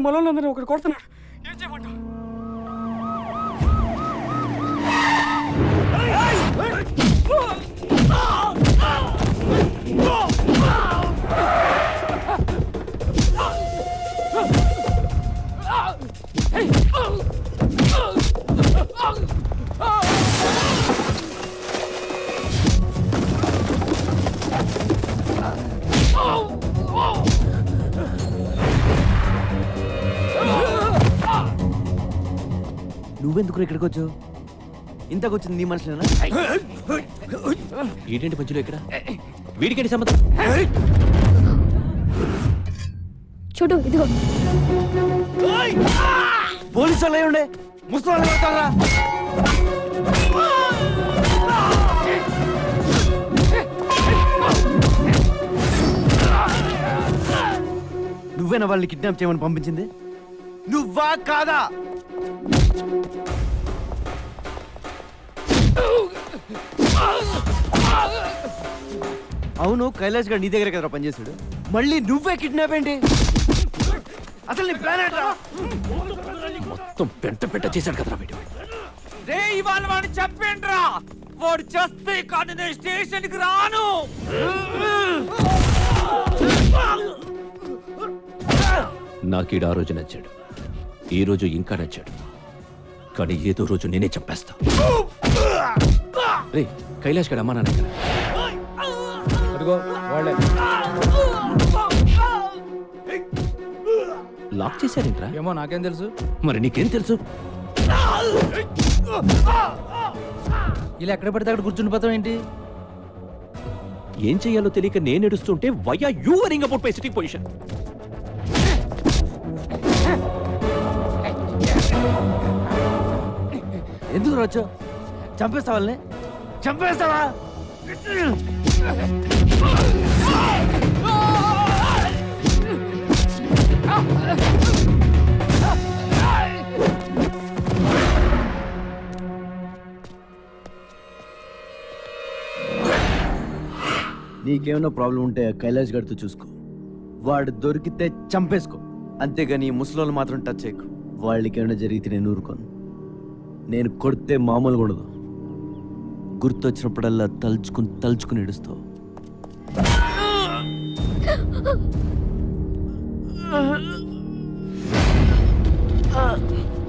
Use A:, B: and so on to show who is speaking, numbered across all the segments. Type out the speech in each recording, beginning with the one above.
A: ఇక్కడ మనోళ్ళందరూ ఒకటి కొడుతున్నాడు. ఏం చేయమంటావు?
B: నువ్వెందుకు ఇక్కడికి వచ్చావు? ఇంతకు వచ్చింది నీ మనసులోనా
C: ఏంటంటే మధ్యలో ఇక్కడ? వీడికేంటి సంబంధం?
D: చూడు ఇదిగో.
B: పోలీసు వాళ్ళు ఉండే ముసలి కొడతారా? నువ్వేనా వాళ్ళని కిడ్నాప్ చేయమని పంపించింది? నువ్వా కాదా? అవును కైలాష్ గారు నీ దగ్గర కదా పనిచేశాడు మళ్ళీ నువ్వే కిడ్నాప్ ఏంటి? అసలు నీ ప్లాన్ ఏంట్రా?
C: మొత్తం పెంట పెంట చేశాడు కదరా వీడు.
A: రే ఇవాళ వాడిని చెప్పేంట్రా వాడు చేస్తే కానీ నేను స్టేషన్కి రాను.
C: నాకీడు ఆ రోజు నచ్చాడు. ఈ రోజు ఇంకా నచ్చాడు. కానీ ఏదో రోజు నేనే చంపేస్తా. రే కైలాష్ గడ అమ్మా నాన్న ఎక్కడ?
E: అదిగో వాళ్ళే.
C: లాక్ చేశారేంట్రా?
E: ఏమో నాకేం తెలుసు.
C: మరి నీకేం తెలుసు?
E: ఇలా ఎక్కడ పడితే అక్కడ కూర్చుని పోతాం ఏంటి?
C: ఏం చెయ్యాలో తెలియక నేను ఏడుస్తుంటే why are you worrying about my sitting position
B: ఎందుకు రావచ్చు? చంపేస్తా వాళ్ళని? చంపేస్తావా? నీకేమైనా ప్రాబ్లం ఉంటే కైలాష్ గడితో చూసుకో. వాడు దొరికితే చంపేసుకో. అంతేగాని ముసలోళ్ళు మాత్రం టచ్ చేయకు. వాళ్ళకి ఏమైనా జరిగితే నేను ఊరుకోను. నేను కొడితే మామూలుగా ఉండదు. గుర్తొచ్చినప్పుడల్లా తలుచుకుని తలుచుకుని ఏడుస్తావు.
C: నువ్వు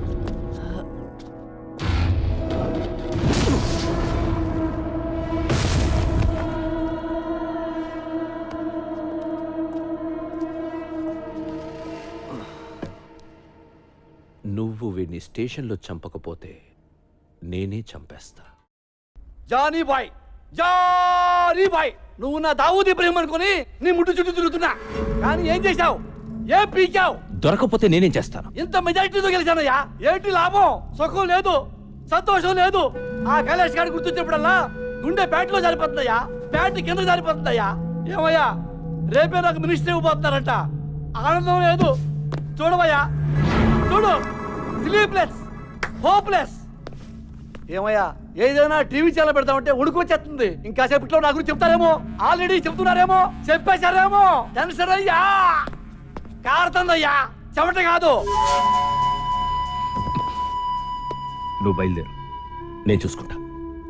C: స్టేషన్లో చంపకపోతే నేనే చంపేస్తా.
A: జానీ బాయ్ జానీ బాయ్ నువ్వు నా దావూద్ ఇబ్రహీం అనుకుని నీ ముట్టు చుట్టూ తిరుగుతున్నా. కానీ ఏం చేశావు? ఏం పీకావు?
C: దొరకపోతే నేనేం చేస్తాను?
A: ఇంత మెజారిటీతో గెలిచానయ్యా. ఏంటి లాభం? సుఖం లేదు సంతోషం లేదు. ఆ కైలాష్ గారి గుర్తొచ్చినప్పుడల్లా గుండె ప్యాంట్లో జారిపోతుందయ్యా. ప్యాంట్ కింద జారిపోతుందయ్యా. ఏమయ్యా? రేపే నాకు మినిస్టర్ ఇవ్వబోతున్నారంట. ఆనందం లేదు. చూడవయ్యా. చూడు. స్లీప్లెస్ హోప్లెస్ ఏమయ్యా ఏదైనా టీవీ ఛానల్ పెడతామంటే ఉడుకొచ్చేస్తుంది. ఇంకా సేపట్లో నా గురించి చెప్తారేమో? ఆల్రెడీ చెప్తున్నారేమో? చెప్పేశారేమో? టెన్షన్ అయ్యా. కారుతుందయ్యా. చెమట కాదు.
C: నువ్వు బయలుదేరు. నేను చూసుకుంటా.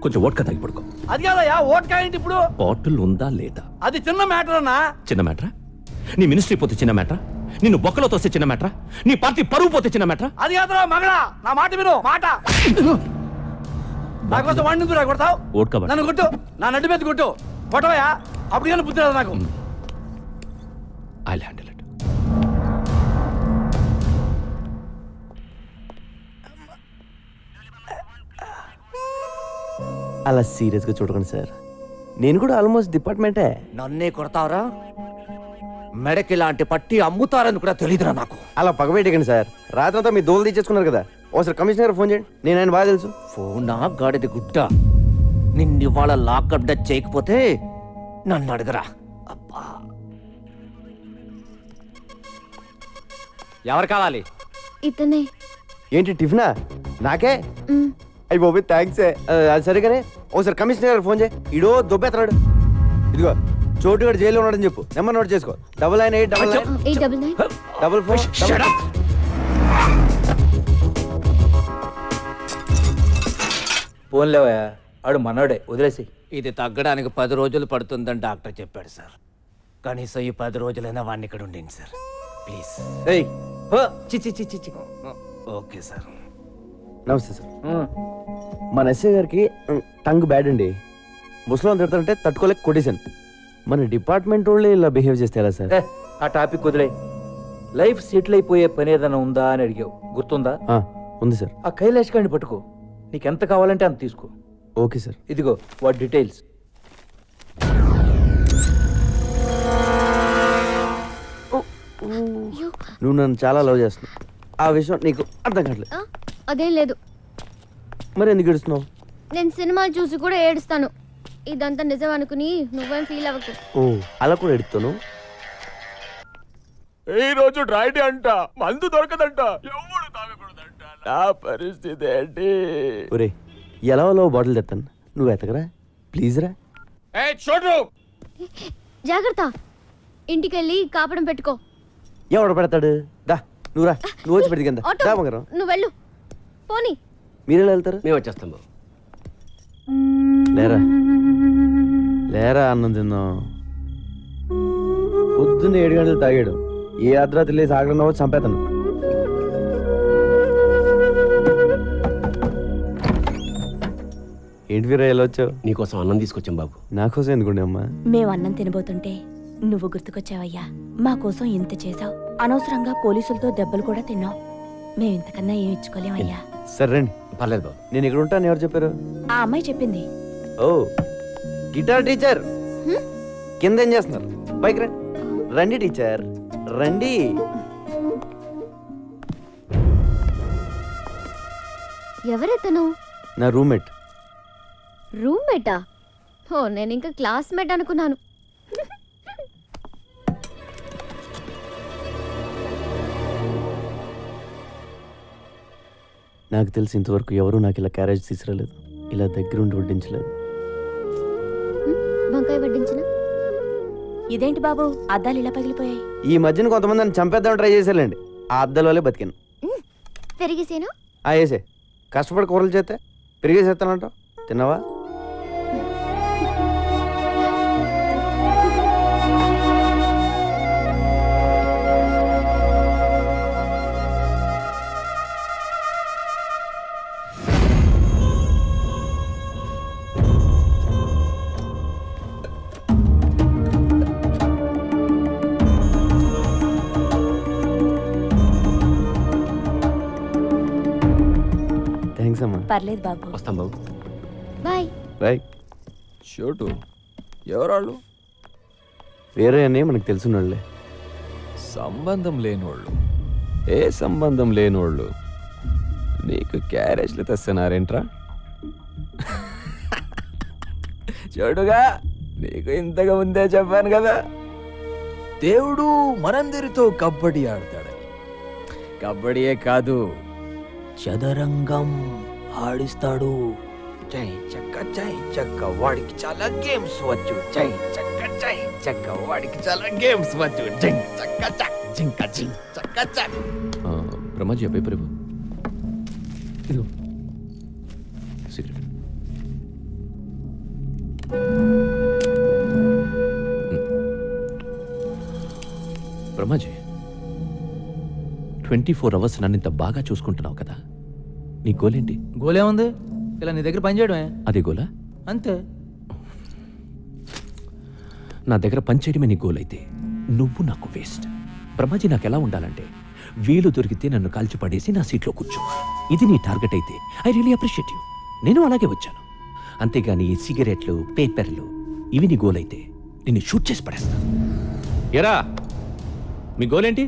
C: కొంచెం ఓట్కా తాగి పడుకో.
A: అది కాదయ్యా ఓట్కా ఏంటి ఇప్పుడు?
C: బాటిల్ ఉందా లేదా?
A: అది చిన్న మ్యాటర్ అన్నా
C: చిన్న మ్యాటరా? నీ మినిస్ట్రీ పోతే చిన్న మ్యాటరా? నిన్ను బొక్కలో తోస్తే చిన్న మ్యాటరా? నీ పార్టీ పరువు పోతే చిన్న మ్యాటరా?
A: అది కాదురా మగడా నా మాట విను మాట. నా కోసం వాడిని ఎందుకురా కొడతావు
C: పట్టు.
A: నన్ను కొట్టు నా నడ్డు మీద కొట్టు. కొట్టవయ్యా? అప్పుడు కానీ బుద్ధి రాదు నాకు?
C: ఐ హ్యాండిల్ ఇట్
B: అలా సీరియస్గా చూడకండి సార్. నేను కూడా ఆల్మోస్ట్ డిపార్ట్మెంటే.
A: నన్నే కొడతావరా? మెడకి ఇలాంటి పట్టి అమ్ముతారని కూడా తెలియదురా నాకు.
B: అలా పగబెట్టకండి సార్. రాత్రంతా మీ దోలు తీసేసుకున్నారు కదా. ఒకసారి కమిషనర్ ఫోన్ చేయండి. నేను ఆయన బాగా తెలుసు.
A: ఫోనా? గాడిది గుడ్డ. నిన్ను ఇవాళ లాకప్ డచ్ చేయకపోతే నన్ను అడగరా. అబ్బా. ఎవరు కావాలి?
D: ఇతనే.
B: ఏంటి టిఫినా? నాకే? అయ్యి బాబు థ్యాంక్స్ అది సరిగానే? ఒకసారి కమిషనర్ ఫోన్ చేయి. ఇడో దొబ్బెత్తనాడు ఇదిగో చోటు గడు జైల్లో ఉన్నాడని చెప్పు. నెంబర్ నోట్ చేసుకో. Double nine eight double
D: four double nine.
B: Four
E: ఆడు మనోడే. వదిలేసి.
F: ఇది తగ్గడానికి పది రోజులు పడుతుందని డాక్టర్ చెప్పాడు సార్. కనీసం ఈ పది రోజులైనా వాడిని ఇక్కడ ఉండండి సార్. ప్లీజ్.
E: ఏయ్ చి
F: ఓకే సార్.
B: నమస్తే సార్. మన ఎస్ఏ గారికి టంగ్ బ్యాడ్ అండి. ముసలి తిడతారంటే తట్టుకోలేక కొట్టేశాను. మన డిపార్ట్మెంట్ వాళ్ళే ఇలా బిహేవ్ చేస్తే ఎలా సార్?
E: ఏ, ఆ టాపిక్ వదిలే. లైఫ్ సెటిల్ అయిపోయే పని ఏదైనా ఉందా అని అడిగావు. గుర్తుందా?
B: ఆ, ఉంది సార్.
E: ఆ కైలాష్ గారిని పట్టుకో. నీకు ఎంత కావాలంటే అంత తీసుకో.
B: Okay sir.
E: ఇదిగో వాటి డీటెయిల్స్.
D: అయ్యో,
B: నువ్వు నన్ను చాలా లవ్ చేస్తున్నావు. ఆ విషయం నీకు అర్థం కావట్లేదు.
D: ఆ, అదేం లేదు.
B: మరి ఎందుకు ఏడుస్తున్నావు?
D: నేను సినిమాలు చూసి కూడా ఏడుస్తాను. ఇదంతా నిజం అనుకుని నువ్వేం ఫీల్ అవ్వకు.
B: ఓ. అలా కూడా ఎడుతాను?
G: ఈ రోజు డ్రైడే అంట మందు దొరకదంట ఎవడు తాగకూడదంట నా పరిస్థితి ఏంటి?
B: ఒరే ఎలా లో బాటిల్ తెస్తాను నువ్వు ఎతకరా? ప్లీజ్ రా.
G: ఏ చూడు.
D: జాగ్రత్త. ఇంటికెళ్ళి కాపడం పెట్టుకో.
B: ఎవడు పెడతాడు? దా నువ్వు రా. నువ్వు వచ్చి పెడితే కింద.
D: ఆటో.
B: దా బంగారం.
D: నువ్వు వెళ్ళు. పోనీ.
B: మీరు ఎలా వెళ్తారు?
F: మేము వచ్చేస్తాం బాబు.
B: లేరా? లేరా అన్నం తిందాం పొద్దున్న ఏడు గంటలు తాగాడు. ఏ అర్ధరాత్రి లేసి ఆగడం చంపేతాను. ఏంటి వీరా ఎలా వచ్చావు?
F: నీకోసం అన్నం తీసుకొచ్చాం బాబు.
B: నా కోసం ఎందుకుండే అమ్మా?
H: మేము అన్నం తినబోతుంటే నువ్వు గుర్తుకొచ్చావయ్యా. మా కోసం ఇంత చేశావు. అనవసరంగా పోలీసులతో దెబ్బలు కూడా తిన్నావు. మేము ఇంతకన్నా ఏం ఇచ్చుకోలేమయ్యా.
B: సరే రండి.
F: పర్లేదు బాబు.
B: నేను ఇక్కడ ఉంటాను ఎవరు చెప్పారు?
H: ఆ అమ్మాయి చెప్పింది.
B: ఓ. Guitar teacher. కింద ఏం చేస్తున్నారు రండి. రండి టీచర్. రండి.
D: ఎవరెతను
B: నా రూమ్మేట్.
D: రూమ్మేటా? ఓ నేను ఇంకా క్లాస్మేట్ అనుకున్నాను.
B: నాకు తెలిసి ఇంతవరకు ఎవరు నాకు ఇలా క్యారేజ్ తీసుకురాలేదు. ఇలా దగ్గరుండి వడ్డించలేదు.
D: వంకాయ వడ్డించిన?
H: ఇదేంటి బాబు? అద్దాలు ఇలా పగిలిపోయాయి.
B: ఈ మధ్యన కొంతమంది నన్ను చంపేద్దామని ట్రై చేశారండి ఆ అద్దల వల్లే బతికాను
D: పెరిగేసేనా?
B: ఆ వేసే. కష్టపడి కూరలు చేస్తే పెరిగేసేస్తానంట తిన్నావా?
H: పర్లేదు బాబు.
F: వస్తాం బాబు.
D: బాయ్.
B: బాయ్.
G: చోటు ఎవరాళ్ళు?
B: వేరే అని మనకు తెలుసున్నాళ్ళే.
G: సంబంధం లేనోళ్ళు. ఏ సంబంధం లేనోళ్ళు? నీకు క్యారేజ్లు తెస్తున్నారేంట్రా? చూడుగా నీకు ఇంతగా ముందే చెప్పాను కదా. దేవుడు మనందరితో కబడ్డీ ఆడతాడని. కబడ్డీయే కాదు చదరంగం. ఆడిస్తాడు. చై చక్క చై చక్క వాడికి చాలా గేమ్స్ వచ్చు. చై చక్క చై చక్క వాడికి చాలా గేమ్స్ వచ్చు. జింక్ చక్క చక్ జింక జింక్. చక్క చక్
C: ఆ, బ్రహ్మాజీ పేపర్ ఇవ్వు. ఇదిగో. Cigarette Brahmaji twenty four hours నన్ను ఇంత బాగా చూసుకుంటున్నావు కదా? నీ గోలేంటి
E: గోలేముంది? ఇలా నీ దగ్గర పని చేయడమే
C: అదే గోలా?
E: అంతే.
C: నా దగ్గర పనిచేయడమే నీ గోల్ అయితే. నువ్వు నాకు వేస్ట్ బ్రహ్మాజీ నాకు ఎలా ఉండాలంటే వీలు దొరికితే నన్ను కాల్చి పడేసి నా సీట్లో కూర్చోవాలి ఇది నీ టార్గెట్ అయితే. ఐ రియలీ అప్రిషియేట్ యూ నేను అలాగే వచ్చాను. అంతేగాని ఈ సిగరెట్లు పేపర్లు ఇవి నీ గోల్ అయితే. నిన్ను షూట్ చేసి పడేస్తాను ఎరా మీ గోల్ ఏంటి?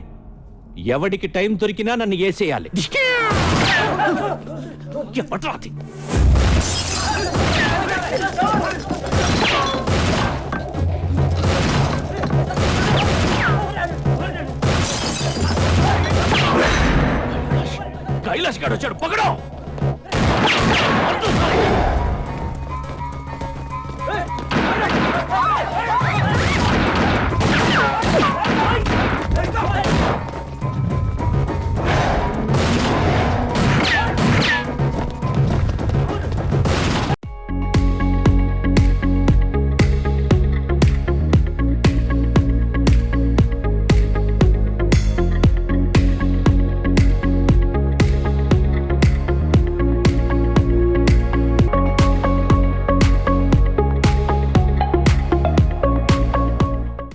C: ఎవడికి టైం దొరికినా నన్ను ఏసేయాలి. ఎవట్రా అది కైలాష్ గారు వచ్చాడు పకడం Hey!